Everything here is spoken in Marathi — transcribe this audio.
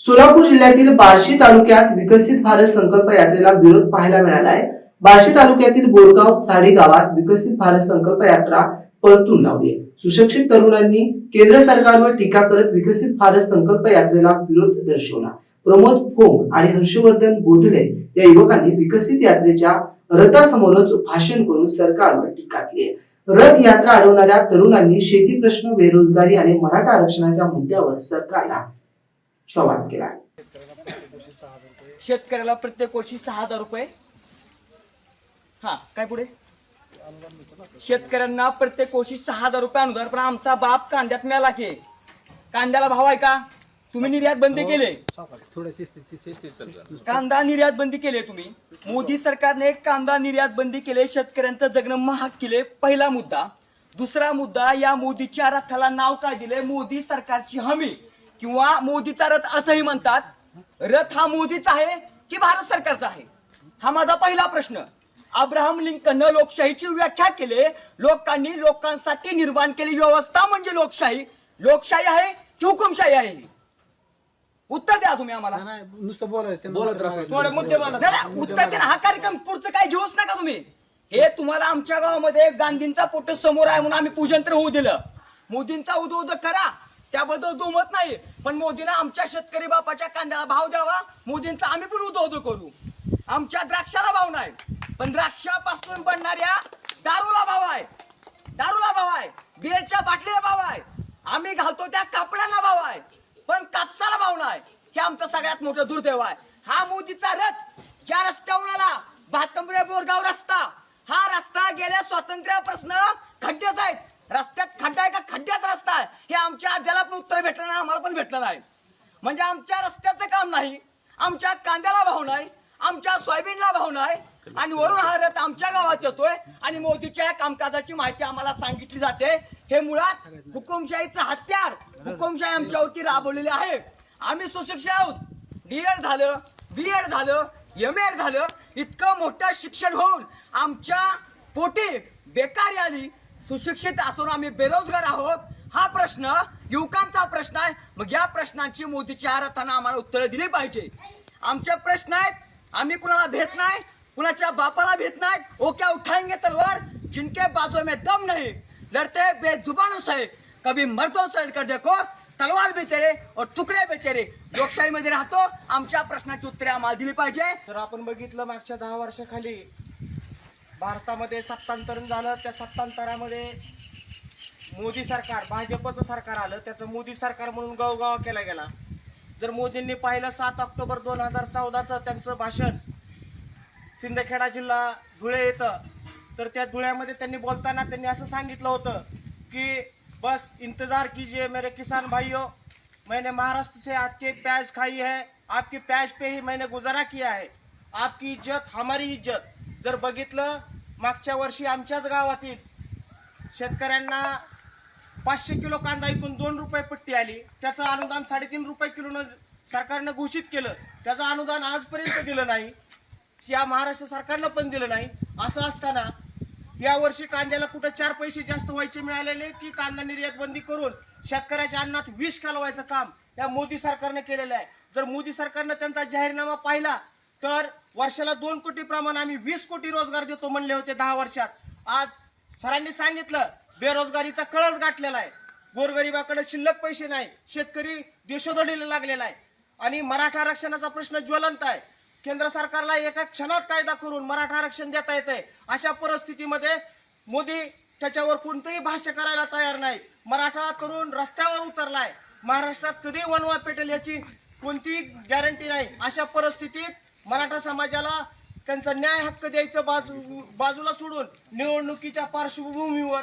सोलापूर जिल्ह्यातील बार्शी तालुक्यात विकसित भारत संकल्प यात्रेला विरोध पाहायला मिळालाय. बार्शी तालुक्यातील बोरगाव साडी गावात विकसित भारत संकल्प यात्रा परतून लावली सुशिक्षित तरुणांनी केंद्र सरकारवर टीका करत विकसित भारत संकल्प यात्रेला विरोध दर्शवला. प्रमोद फोंग आणि हर्षवर्धन बोधले या युवकांनी विकसित यात्रेच्या रथासमोरच भाषण करून सरकारवर टीका केली रथ यात्रा अडवणाऱ्या तरुणांनी शेती प्रश्न बेरोजगारी आणि मराठा आरक्षणाच्या मुद्द्यावर सरकारला संवाद केला. शेतकऱ्याला प्रत्येक वर्षी सहा हजार रुपये. हा काय पुढे? शेतकऱ्यांना प्रत्येक वर्षी सहा हजार रुपये अनुदान पण आमचा बाप कांद्यात मेला की. कांद्याला भाव आहे का? तुम्ही निर्यात बंदी केले. कांदा निर्यात बंदी केली तुम्ही. मोदी सरकारने कांदा निर्यात बंदी केले शेतकऱ्यांचं जगणं महाग केले पहिला मुद्दा. दुसरा मुद्दा या मोदीच्या रथाला नाव काय दिले मोदी सरकारची हमी. किंवा मोदीचा रथ असंही म्हणतात. रथ हा मोदीचा आहे की भारत सरकारचा आहे? हा माझा पहिला प्रश्न. अब्राहम लिंकननं लोकशाहीची व्याख्या केली. लोकांनी लोकांसाठी निर्माण केली व्यवस्था म्हणजे लोकशाही. लोकशाही आहे की हुकुमशाही आहे उत्तर द्या तुम्ही आम्हाला. नाही नुसतं बोलायचं बोलत थोडे मुद्दे मांडा. नाही, नाही, उत्तर द्या. हा कार्यक्रम पुढचं काय घेऊच नका तुम्ही. हे तुम्हाला आमच्या गावामध्ये गांधींचा फोटो समोर आहे म्हणून आम्ही पूजन तर होऊ दिलं. मोदींचा उदो उदो करा. त्याबद्दल दुमत नाही पण मोदीनं आमच्या शेतकरी बापाच्या कांद्याला भाव द्यावा मोदींचा आम्ही पण उदो करू. आमच्या द्राक्षाला भाव नाही पण द्राक्षापासून बनणाऱ्या दारूला भाव आहे. दारूला भाव आहे बिअरच्या बाटलीला भाव आहे. आम्ही घालतो त्या कापडाला भाव आहे पण कापसाला भाव नाही. हे आमचं सगळ्यात मोठं दुर्दैव आहे. हा मोदीचा रथ ज्या रस्त्यावर आला भातंबरे बोरगाव रस्ता हा रस्ता गेल्या स्वातंत्र्यापासून खड्डेच आहेत. रस्त्यात खड्डा आहे का घेतला नाही. म्हणजे आमच्या रस्त्याचं काम नाही आमच्या कांद्याला भाव नाही आमच्या सोयाबीनला भाव नाही आणि वरून हा रथ आमच्या गावात येतोय आणि मोदीच्या या कामकाजाची माहिती आम्हाला सांगितली जाते. हे मुळात हुकुमशाहीचं हत्यार. हुकुमशाही आमच्यावरती राबवलेली आहे. आम्ही सुशिक्षित आहोत. डीएड झालं बीएड झालं एम एड झालं इतकं मोठं शिक्षण होऊन आमच्या पोटी बेकारी आली. सुशिक्षित असून आम्ही बेरोजगार आहोत. हा प्रश्न युवकांचा प्रश्न आहे. मग या प्रश्नांची मोदीच्या रथानं आम्हाला उत्तरं दिली पाहिजे. आमचे प्रश्न आहेत. आम्ही कुणाला भेट नाही कुणाच्या बापाला भेट नाही ओक्या उठाएंगे तलवार जिनके बाजू में दम नहीं. लड़ते बेजुबानों से कभी मर्दों से कर देखो तलवार भी तेरे और तुकडे भी तेरे. लोकशाहीमध्ये राहतो आमच्या प्रश्नाची उत्तरे आम्हाला दिली पाहिजे. तर आपण बघितलं मागच्या दहा वर्षाखाली भारतामध्ये सत्तांतरण झालं. त्या सत्तांतरामध्ये मोदी सरकार भाजपचं सरकार आलं त्याचं मोदी सरकार म्हणून गावगाव केला गेला. जर मोदींनी पाहिलं सात ऑक्टोबर दोन हजार चौदाचं त्यांचं भाषण सिंदखेडा जिल्हा धुळे येतं तर त्या धुळ्यामध्ये त्यांनी बोलताना त्यांनी असं सांगितलं होतं की बस इंतज़ार कीजिए मेरे किसान भाइयों मैंने महाराष्ट्र से आपके प्याज खाई है आपकी प्याज पे ही मैंने गुजारा किया है आपकी इज्जत हमारी इज्जत. जर बघितलं मागच्या वर्षी आमच्याच गावातील शेतकऱ्यांना पाचशे किलो कांदा इकून दोन रुपये पट्टी आली. त्याचं अनुदान साडेतीन रुपये किलोनं सरकारनं घोषित केलं. त्याचं अनुदान आजपर्यंत दिलं नाही. या महाराष्ट्र सरकारनं पण दिलं नाही. असं असताना या वर्षी कांद्याला कुठं चार पैसे जास्त व्हायचे मिळालेले की कांदा निर्यात बंदी करून शेतकऱ्याच्या अन्नात विष घालवायचं काम या मोदी सरकारने केलेलं आहे. जर मोदी सरकारनं त्यांचा जाहीरनामा पाहिला तर वर्षाला दोन कोटी प्रमाण आम्ही वीस कोटी रोजगार देतो म्हणले होते दहा वर्षात. आज सरांनी सांगितलं बेरोजगारीचा कळस गाठलेला आहे. गोरगरिबाकडे शिल्लक पैसे नाही शेतकरी देशोधडीला लागलेला आहे. आणि मराठा आरक्षणाचा प्रश्न ज्वलंत आहे. केंद्र सरकारला एका क्षणात कायदा करून मराठा आरक्षण देता येते अशा परिस्थितीमध्ये मोदी त्याच्यावर कोणतंही भाष्य करायला तयार नाही. मराठा तरुण रस्त्यावर उतरलाय. महाराष्ट्रात कधी वनवा पेटेल याची कोणतीही गॅरंटी नाही. अशा परिस्थितीत मराठा समाजाला त्यांचा न्याय हक्क द्यायचं बाजू बाजूला सोडून निवडणुकीच्या पार्श्वभूमीवर